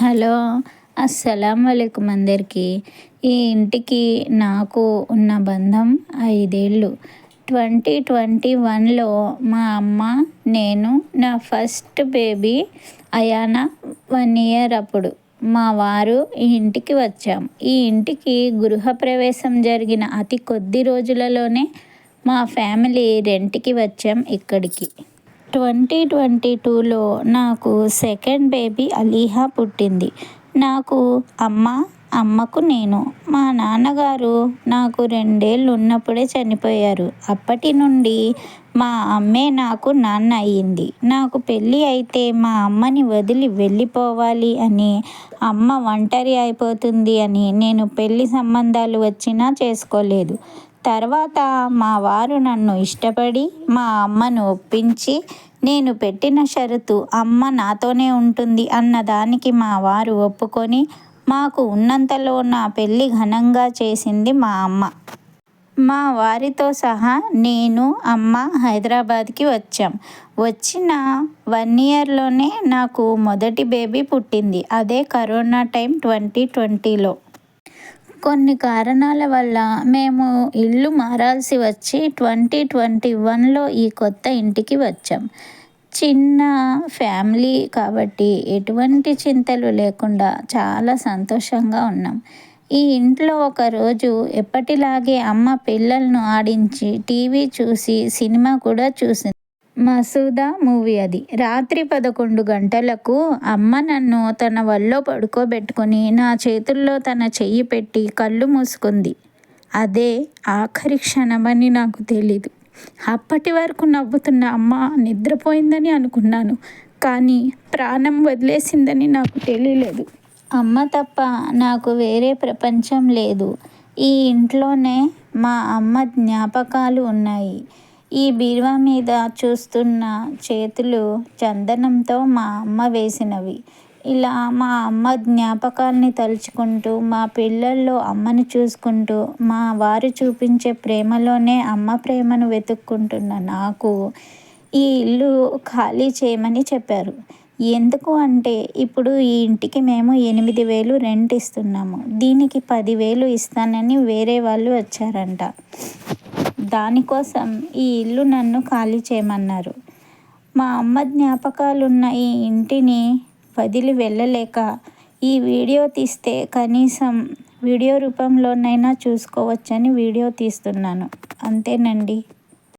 Hello అస్సలం అయికం అందరికీ. ఈ ఇంటికి నాకు ఉన్న బంధం ఐదేళ్ళు. ట్వంటీ ట్వంటీ వన్లో మా అమ్మ నేను నా first baby Ayana one year అప్పుడు మా వారు ఈ ఇంటికి వచ్చాం. ఈ ఇంటికి గృహప్రవేశం జరిగిన అతి కొద్ది రోజులలోనే మా ఫ్యామిలీ రెంట్కి వచ్చాం ఇక్కడికి. ట్వంటీ ట్వంటీ టూలో నాకు సెకండ్ బేబీ అలీహా పుట్టింది. నాకు అమ్మ అమ్మకు నేను. మా నాన్నగారు నాకు రెండేళ్ళు ఉన్నప్పుడే చనిపోయారు. అప్పటి నుండి మా అమ్మే నాకు నాన్న అయ్యింది. నాకు పెళ్ళి అయితే మా అమ్మని వదిలి వెళ్ళిపోవాలి అని అమ్మ ఒంటరి అయిపోతుంది అని నేను పెళ్ళి సంబంధాలు వచ్చినా చేసుకోలేదు. తర్వాత మా వారు నన్ను ఇష్టపడి మా అమ్మను ఒప్పించి నేను పెట్టిన షరతు అమ్మ నాతోనే ఉంటుంది అన్న దానికి మా వారు ఒప్పుకొని మాకు ఉన్నంతలో నా పెళ్ళి ఘనంగా చేసింది మా అమ్మ. మా వారితో సహా నేను అమ్మ హైదరాబాద్కి వచ్చాం. వచ్చిన వన్ ఇయర్లోనే నాకు మొదటి బేబీ పుట్టింది. అదే కరోనా టైం ట్వంటీ ట్వంటీలో. కొన్ని కారణాల వల్ల మేము ఇల్లు మారాల్సి వచ్చి ట్వంటీ ట్వంటీ వన్లో ఈ కొత్త ఇంటికి వచ్చాం. చిన్న ఫ్యామిలీ కాబట్టి ఎటువంటి చింతలు లేకుండా చాలా సంతోషంగా ఉన్నాం. ఈ ఇంట్లో ఒకరోజు ఎప్పటిలాగే అమ్మ పిల్లలను ఆడించి టీవీ చూసి సినిమా కూడా చూసింది. మసూదా మూవీ అది. రాత్రి పదకొండు గంటలకు అమ్మ నన్ను తన వల్లో పడుకోబెట్టుకొని నా చేతుల్లో తన చెయ్యి పెట్టి కళ్ళు మూసుకుంది. అదే ఆఖరి క్షణమని నాకు తెలీదు. అప్పటి వరకు నవ్వుతున్న అమ్మ నిద్రపోయిందని అనుకున్నాను కానీ ప్రాణం వదిలేసిందని నాకు తెలియలేదు. అమ్మ తప్ప నాకు వేరే ప్రపంచం లేదు. ఈ ఇంట్లోనే మా అమ్మ జ్ఞాపకాలు ఉన్నాయి. ఈ బీరువా మీద చూస్తున్న చేతులు చందనంతో మా అమ్మ వేసినవి. ఇలా మా అమ్మ జ్ఞాపకాల్ని తలుచుకుంటూ మా పిల్లల్లో అమ్మని చూసుకుంటూ మా వారు చూపించే ప్రేమలోనే అమ్మ ప్రేమను వెతుక్కుంటున్న నాకు ఈ ఇల్లు ఖాళీ చేయమని చెప్పారు. ఎందుకు అంటే ఇప్పుడు ఈ ఇంటికి మేము ఎనిమిది వేలు రెంట్ ఇస్తున్నాము. దీనికి పదివేలు ఇస్తానని వేరే వాళ్ళు వచ్చారంట. దానికోసం ఈ ఇల్లు నన్ను ఖాళీ చేయమన్నారు. మా అమ్మ జ్ఞాపకాలున్న ఈ ఇంటిని వదిలి వెళ్ళలేక ఈ వీడియో తీస్తే కనీసం వీడియో రూపంలోనైనా చూసుకోవచ్చని వీడియో తీస్తున్నాను. అంతేనండి.